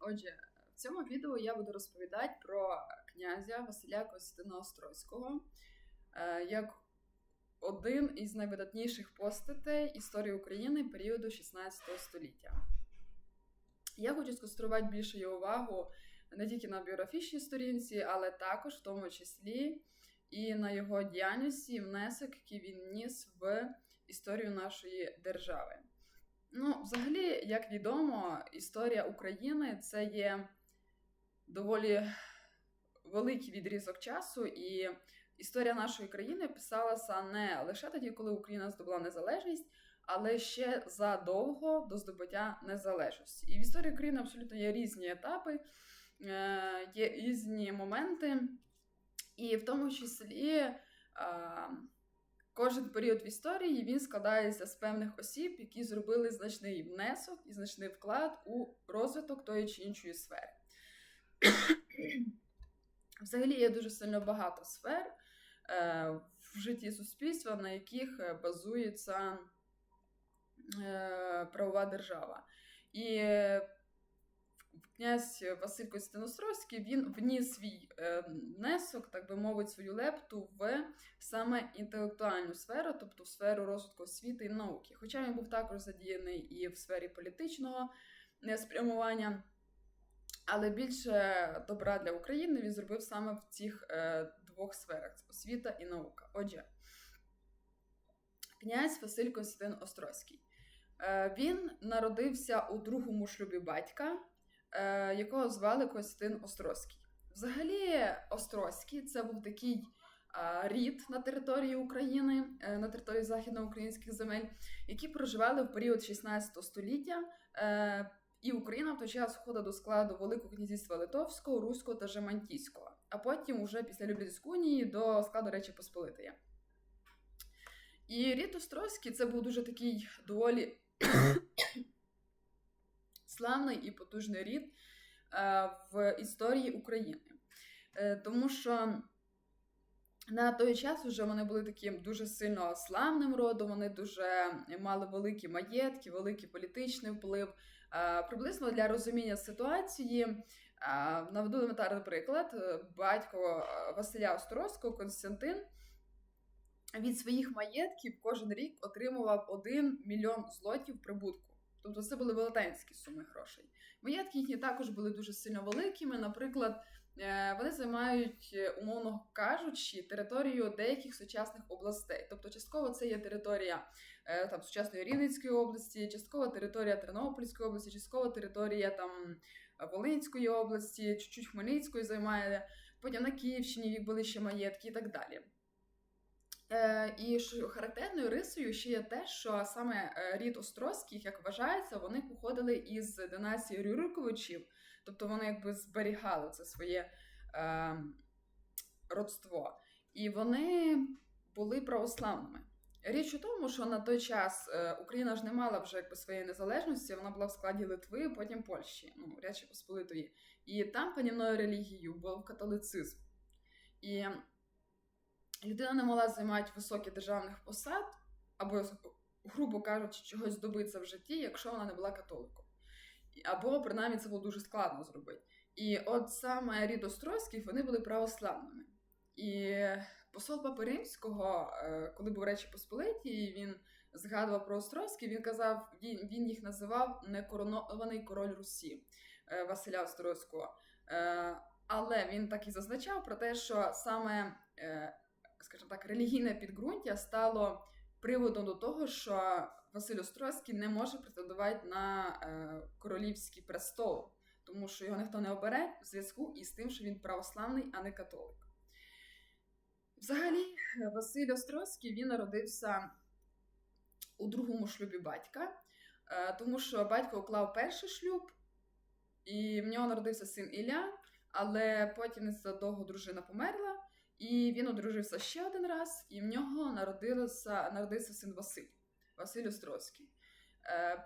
Отже, в цьому відео я буду розповідати про князя Василя Костянтина Острозького е, як один із найвидатніших постатей історії України періоду 16 століття. Я хочу сконцентрувати більше його увагу не тільки на біографічній сторінці, але також в тому числі і на його діяльності внесок, який він ніс в історію нашої держави. Ну, взагалі, як відомо, історія України це є доволі великий відрізок часу, і історія нашої країни писалася не лише тоді, коли Україна здобула незалежність, але ще задовго до здобуття незалежності. І в історії України абсолютно є різні етапи, е, є різні моменти, і в тому числі. Кожен період в історії він складається з певних осіб, які зробили значний внесок і значний вклад у розвиток тої чи іншої сфери. Взагалі є дуже сильно багато сфер е, в житті суспільства, на яких е, базується е, правова держава. І князь Василь Костяностровський він вніс свій е, внесок, так би мовити, свою лепту в саме інтелектуальну сферу, тобто в сферу розвитку освіти і науки. Хоча він був також задіяний і в сфері політичного е, спрямування. Але більше добра для України він зробив саме в цих е, двох сферах освіта і наука. Отже, князь Василь Костянтин Острозький. Е, він народився у другому шлюбі батька, е, якого звали Костянтин Острозький. Взагалі, Острозький це був такий е, рід на території України, е, на території західноукраїнських земель, які проживали в період 16 століття. Е, і Україна в той час входила до складу Великого князівства Литовського, Руського та Жемантійського, а потім, уже після Люблінської унії, до складу Речі Посполитої. І рід Острозький це був дуже такий доволі славний і потужний рід е, в історії України. Е, тому що на той час вже вони були таким дуже сильно славним родом, вони дуже мали великі маєтки, великий політичний вплив. Е, Приблизно для розуміння ситуації наведу елементарний приклад. Батько Василя Острозького Константин від своїх маєтків кожен рік отримував 1 мільйон злотів прибутку. Тобто це були велетенські суми грошей. Маєтки їхні також були дуже сильно великими. Наприклад, е, вони займають, е, умовно кажучи, територію деяких сучасних областей. Тобто, частково це є територія е, там сучасної Рівненської області, частково територія Тернопільської області, частково територія там Волинської області, чуть-чуть Хмельницької займає. Потім на Київщині були ще маєтки і так далі. Е, і характерною рисою ще є те, що саме е, рід Острозьких, як вважається, вони походили із династії Рюриковичів, тобто вони якби зберігали це своє е, родство. І вони були православними. Річ у тому, що на той час е, Україна ж не мала вже якби своєї незалежності, вона була в складі Литви, потім Польщі, ну, Речі Посполитої. І там панівною релігією був католицизм. І людина не могла займати високі державних посад, або, грубо кажучи, чогось здобитися в житті, якщо вона не була католиком. Або, принаймні, це було дуже складно зробити. І от саме рід Острозьких вони були православними. І посол Папи Римського, е, коли був Речі Посполитій, він згадував про Острозький, він казав, він їх називав некоронований король Русі е, Василя Острозького. Е, Але він так і зазначав про те, що саме скажімо так, релігійне підґрунтя стало приводом до того, що Василь Острозький не може претендувати на е, королівський престол, тому що його ніхто не обере в зв'язку із тим, що він православний, а не католик. Взагалі, Василь Острозький він народився у другому шлюбі батька, е, тому що батько уклав перший шлюб, і в нього народився син Ілля, але потім незадовго дружина померла. І він одружився ще один раз, і в нього народилося, народився син Василь, Василь Острозький. Е,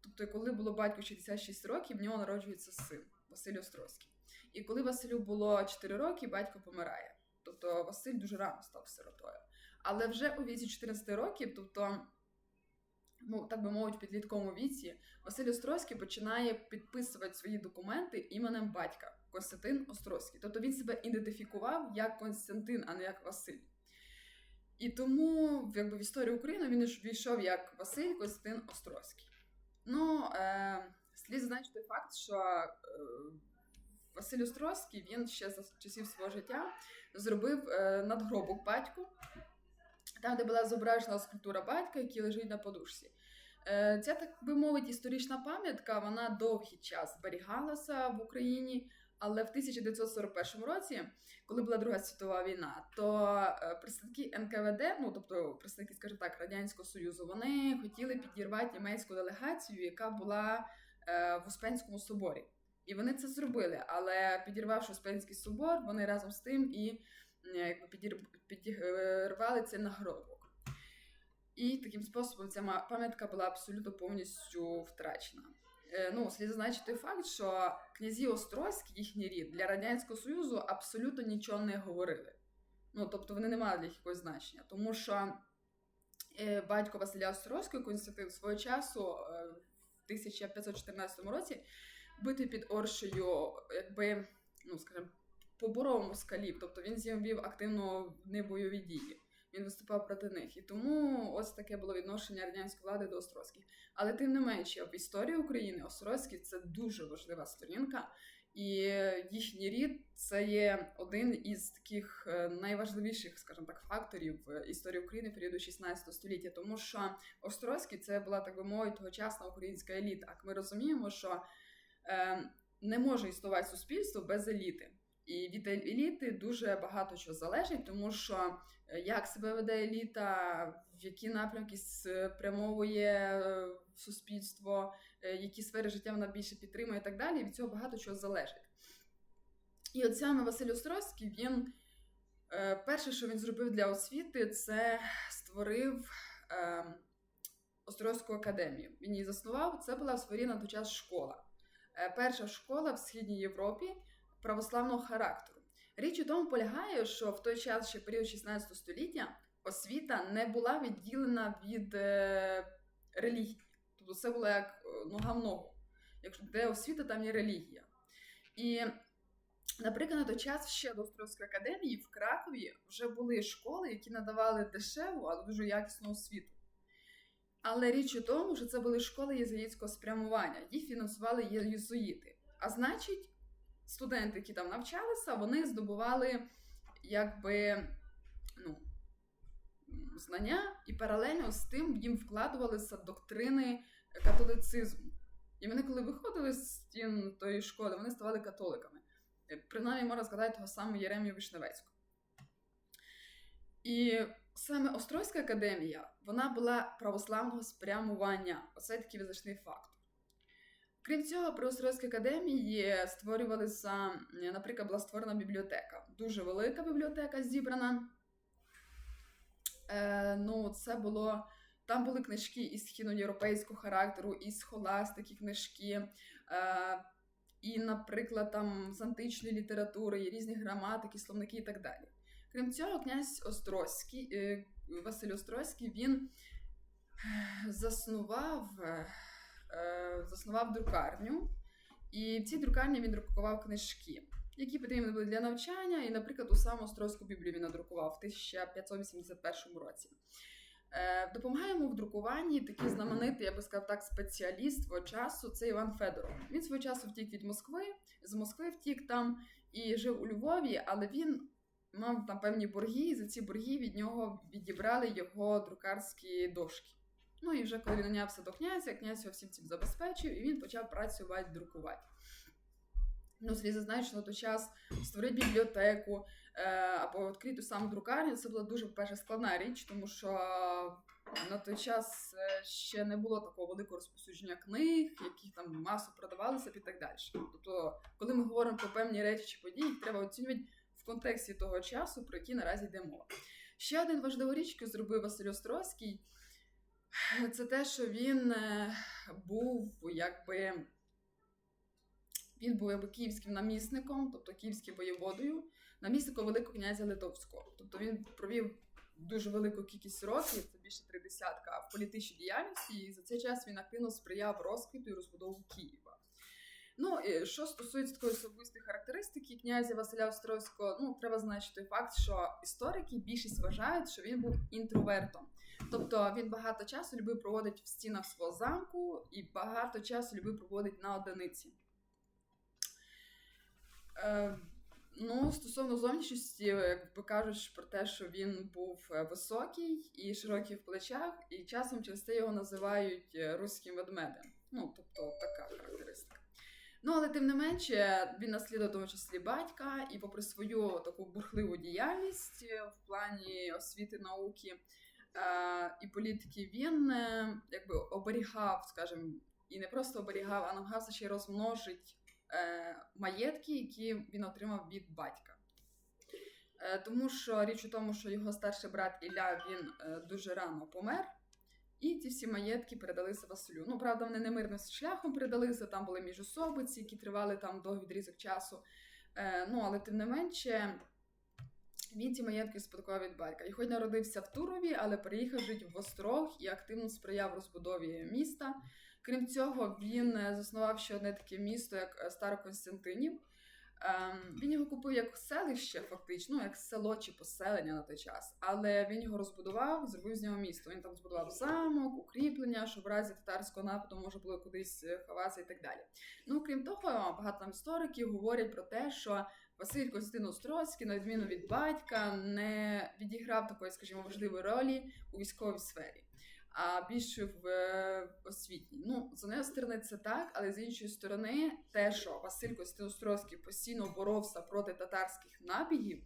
тобто, коли було батьку 66 років, в нього народжується син Василь Острозький. І коли Василю було 4 роки, батько помирає. Тобто Василь дуже рано став сиротою. Але вже у віці 14 років, тобто ну, так би мовити, в підлітковому віці, Василь Острозький починає підписувати свої документи іменем батька Константин Острозький. Тобто він себе ідентифікував як Константин, а не як Василь. І тому якби, в історію України він війшов як Василь Константин Острозький. Ну, е, слід зазначити факт, що е, Василь Острозький він ще за часів свого життя зробив е, надгробок батьку, там, де була зображена скульптура батька, який лежить на подушці. Е, Ця, так би мовити, історична пам'ятка вона довгий час зберігалася в Україні, але в 1941 році, коли була Друга світова війна, то е, представники НКВД, ну тобто представники, скажімо так, Радянського Союзу, вони хотіли підірвати німецьку делегацію, яка була е, в Успенському соборі. І вони це зробили, але підірвавши Успенський собор, вони разом з тим і е, якби підір... підірвали цей нагробок. І таким способом ця пам'ятка була абсолютно повністю втрачена. Е, Ну, слід зазначити факт, що князі Острозькі, їхній рід, для Радянського Союзу абсолютно нічого не говорили. Ну, тобто вони не мали для них якогось значення. Тому що е, батько Василя Острозького Константин свого часу е, в 1514 році битий під Оршею, якби, ну, скажімо, поборов москалів. Тобто він з ним вів активно небойові дії. Він виступав проти них. І тому ось таке було відношення радянської влади до Острозьких. Але тим не менше, в історії України Острозькі це дуже важлива сторінка, і їхній рід це є один із таких е, найважливіших, скажімо так, факторів в історії України періоду 16 століття, тому що Острозькі це була, так би мовити, тогочасна українська еліта. Ми розуміємо, що е, не може існувати суспільство без еліти. І від еліти дуже багато чого залежить, тому що е, як себе веде еліта, в які напрямки спрямовує е, суспільство, е, які сфери життя вона більше підтримує і так далі. Від цього багато чого залежить. І от саме Василь Острозький, він е, перше, що він зробив для освіти, це створив е, Острозьку академію. Він її заснував. Це була своєрідна на той час школа. Е, перша школа в Східній Європі православного характеру. Річ у тому полягає, що в той час, ще період 16 століття, освіта не була відділена від е, релігії. Тобто це було як е, нога в ногу. Якщо де освіта, там є релігія. І, наприклад, на той час ще до Острозької академії в Кракові вже були школи, які надавали дешеву, але дуже якісну освіту. Але річ у тому, що це були школи єзуїтського спрямування, їх фінансували єзуїти. А значить, студенти, які там навчалися, вони здобували якби ну, знання, і паралельно з тим їм вкладувалися доктрини католицизму. І вони, коли виходили з стін тої школи, вони ставали католиками. Принаймні, можна сказати, того самого Єремію Вишневецького. І саме Острозька академія вона була православного спрямування. Оце такий визначний факт. Крім цього, при Острозькій академії створювалися, наприклад, була створена бібліотека. Дуже велика бібліотека зібрана. Е, ну, це було. Там були книжки із східноєвропейського характеру, із схоластики книжки, е, і, наприклад, там з античної літератури, і різні граматики, словники і так далі. Крім цього, князь Острозький, е, Василь Острозький, він заснував, е, заснував друкарню, і в цій друкарні він друкував книжки, які потрібні були для навчання. І, наприклад, у саму Острозьку Біблію він надрукував в 1581 році. Е, Допомагає йому в друкуванні такий знаменитий, я би сказав так, спеціаліст свого часу це Іван Федоров. Він свого часу втік від Москви, з Москви втік там і жив у Львові, але він мав там певні борги, і за ці борги від нього відібрали його друкарські дошки. Ну і вже коли він нанявся до князя, князь його всім цим забезпечив, і він почав працювати, друкувати. Ну, слід зазначити, що на той час створити бібліотеку е, або відкрити саму друкарню, це була дуже перша складна річ, тому що на той час е, ще не було такого великого розповсюдження книг, які там масу продавалися і так далі. Тобто, коли ми говоримо про певні речі чи події, їх треба оцінювати в контексті того часу, про який наразі йде мова. Ще один важливу річ, яку зробив Василь Острозький, це те, що він е, був якби. Він був якби київським намісником, тобто київським воєводою, намісником Великого князя Литовського. Тобто він провів дуже велику кількість років, це більше три десятка, в політичній діяльності, і за цей час він активно сприяв розквіту і розбудову Києва. Ну, і що стосується такої особистої характеристики князя Василя Острозького, ну треба знати той факт, що історики більшість вважають, що він був інтровертом. Тобто він багато часу любив проводити в стінах свого замку і багато часу любив проводити на одиниці. Е, ну, стосовно зовнішності, якби кажуть про те, що він був е, високий і широкий в плечах, і часом через це його називають е, руським ведмедем. Ну, тобто така характеристика. Ну, але тим не менше, він наслідував тому числі батька, і попри свою таку бурхливу діяльність е, в плані освіти, науки і політики, він е, якби оберігав, скажімо, і не просто оберігав, а намагався ще й розмножити е, маєтки, які він отримав від батька. Е, тому що річ у тому, що його старший брат Ілля він е, дуже рано помер. І ці всі маєтки передалися Василю. Ну, правда, вони не мирним шляхом передалися, там були міжособиці, які тривали там довгий відрізок часу. Е, ну, але тим не менше, він ці маєтки спадкував від батька. І хоч народився в Турові, але переїхав жити в Острог і активно сприяв розбудові міста. Крім цього, він е, заснував ще одне таке місто, як е, Староконстантинів. Ем, він його купив як селище, фактично, ну, як село чи поселення на той час, але він його розбудував, зробив з нього місто. Він там збудував замок, укріплення, щоб в разі татарського нападу можна було кудись е, ховатися і так далі. Ну, крім того, багато там істориків говорять про те, що Василь Костянтин Острозький, на відміну від батька, не відіграв такої, скажімо, важливої ролі у військовій сфері. А більше в е, освітній. Ну, з однієї сторони, це так, але з іншої сторони, те, що Василь Костянтин постійно боровся проти татарських набігів,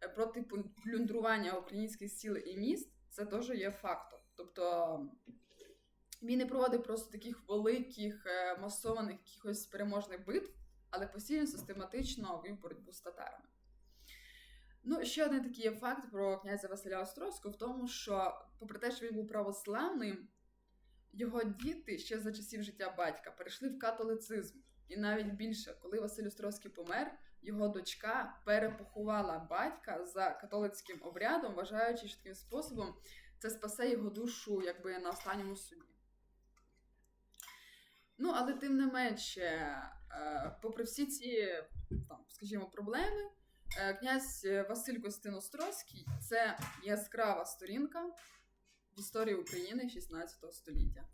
е, проти плюндрування українських сіл і міст, це теж є фактом. Тобто він не проводив просто таких великих е, масованих якихось переможних битв, але постійно систематично вів боротьбу з татарами. Ну, ще один такий є факт про князя Василя Острозького в тому, що, попри те, що він був православним, його діти ще за часів життя батька перейшли в католицизм. І навіть більше, коли Василь Острозький помер, його дочка перепоховала батька за католицьким обрядом, вважаючи, що таким способом це спасе його душу якби на останньому суді. Ну, але тим не менше, е, попри всі ці, там, скажімо, проблеми, князь Василь Костин Острозький це яскрава сторінка в історії України 16 століття.